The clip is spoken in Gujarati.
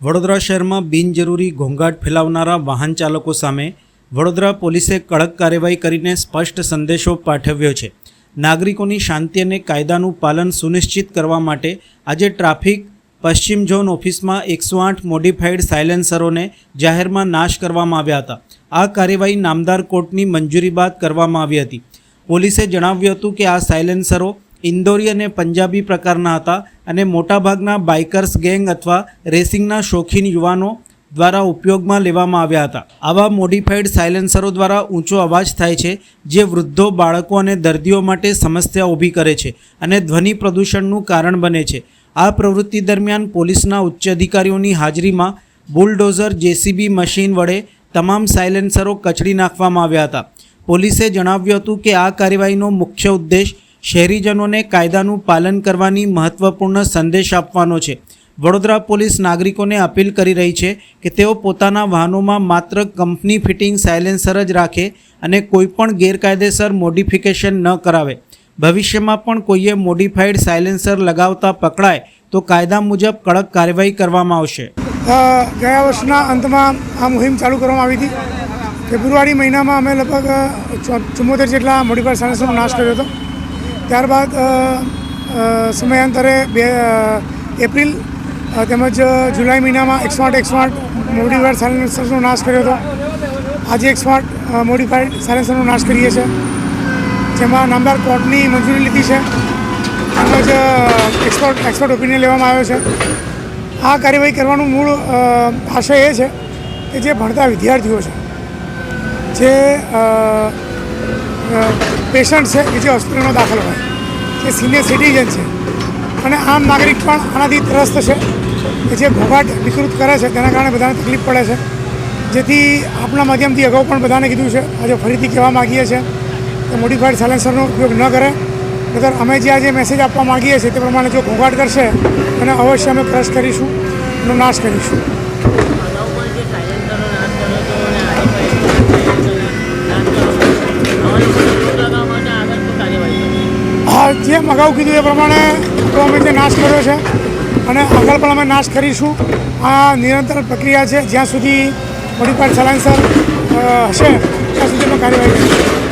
વડોદરા શહેરમાં બિનજરૂરી ઘોંઘાટ ફેલાવનારા વાહન ચાલકો સામે વડોદરા પોલીસે કડક કાર્યવાહી કરીને સ્પષ્ટ સંદેશો પાઠવ્યો છે. નાગરિકોની શાંતિ અને કાયદાનું પાલન સુનિશ્ચિત કરવા માટે આજે ટ્રાફિક પશ્ચિમ ઝોન ઓફિસમાં એકસો આઠ મોડિફાઈડ સાયલેન્સરોને જાહેરમાં નાશ કરવામાં આવ્યા હતા. આ કાર્યવાહી નામદાર કોર્ટની મંજૂરી બાદ કરવામાં આવી હતી. પોલીસે જણાવ્યું હતું કે આ સાયલેન્સરો ઇન્દોરી અને પંજાબી પ્રકારના હતા અને મોટાભાગના બાઇકર્સ ગેંગ અથવા રેસિંગના શોખીન યુવાનો દ્વારા ઉપયોગમાં લેવામાં આવ્યા હતા. આવા મોડિફાઈડ સાયલેન્સરો દ્વારા ઊંચો અવાજ થાય છે, જે વૃદ્ધો, બાળકો અને દર્દીઓ માટે સમસ્યા ઊભી કરે છે અને ધ્વનિ પ્રદૂષણનું કારણ બને છે. આ પ્રવૃત્તિ દરમિયાન પોલીસના ઉચ્ચ અધિકારીઓની હાજરીમાં બુલડોઝર, જેસીબી મશીન વડે તમામ સાયલેન્સરો કચડી નાખવામાં આવ્યા હતા. પોલીસે જણાવ્યું હતું કે આ કાર્યવાહીનો મુખ્ય ઉદ્દેશ શહેરીજનોને કાયદાનું પાલન કરવાની મહત્વપૂર્ણ સંદેશ આપવાનો છે. વડોદરા પોલીસ નાગરિકોને અપીલ કરી રહી છે કે તેઓ પોતાના વાહનોમાં માત્ર કંપની ફિટિંગ સાયલેન્સર જ રાખે અને કોઈપણ ગેરકાયદેસર મોડિફિકેશન ન કરાવે. ભવિષ્યમાં પણ કોઈએ મોડિફાઈડ સાયલેન્સર લગાવતા પકડાય તો કાયદા મુજબ કડક કાર્યવાહી કરવામાં આવશે. ગયા વર્ષના અંતમાં આ મુહિમ ચાલુ કરવામાં આવી હતી ફેબ્રુઆરી મહિનામાં અમે લગભગ ચુમ્મોતેર જેટલા મોડિફાઈડ સાયલેન્સરનો નાશ કર્યો હતો. ત્યારબાદ સમયાંતરે બે એપ્રિલ તેમજ જુલાઈ મહિનામાં એકસો આઠ એકસો આઠ મોડિફાઈડ સાયલેન્સર્સનો નાશ કર્યો હતો. આજે એકસો આઠ મોડિફાઈડ સાયલેન્સરનો નાશ કરીએ છીએ જેમાં નામદાર કોર્ટની મંજૂરી લીધી છે. તેમજ એક્સપર્ટ એક્સપર્ટ ઓપિનિયન લેવામાં આવ્યો છે. આ કાર્યવાહી કરવાનું મૂળ આશય એ છે કે જે ભણતા વિદ્યાર્થીઓ છે, જે પેશન્ટ છે કે જે હોસ્પિટલમાં દાખલ હોય. જે સિનિયર સિટીઝન છે. અને આમ નાગરિક પણ આનાથી ત્રસ્ત છે. કે જે ઘોઘાટ વિકૃત કરે છે, તેના કારણે બધાને તકલીફ પડે છે. જેથી આપણા માધ્યમથી અગાઉ પણ બધાને કીધું છે, આજે ફરીથી કહેવા માગીએ છીએ કે મોડિફાઈડ સાયલેન્સરનો ઉપયોગ ન કરે. નતર અમે જે આજે મેસેજ આપવા માગીએ છીએ તે પ્રમાણે જો ઘોંઘાટ કરશે અને અવશ્ય અમે ક્રશ કરીશું એનો નાશ કરીશું અગાઉ પણ જે સાયલેન્સરો નાશ કર્યો હતો અને આજે પણ નાશ કરો નવા લોકોને રોક લગાવવા માટે આગળ શું કાર્યવાહી કરશો? અગાઉ કીધું એ પ્રમાણે અમે તે નાશ કર્યો છે. અને આગળ પણ અમે નાશ કરીશું. આ નિરંતર પ્રક્રિયા છે. જ્યાં સુધી મોડિફાઈડ સાયલેન્સર હશે, ત્યાં સુધી અમે કાર્યવાહી કરીશું.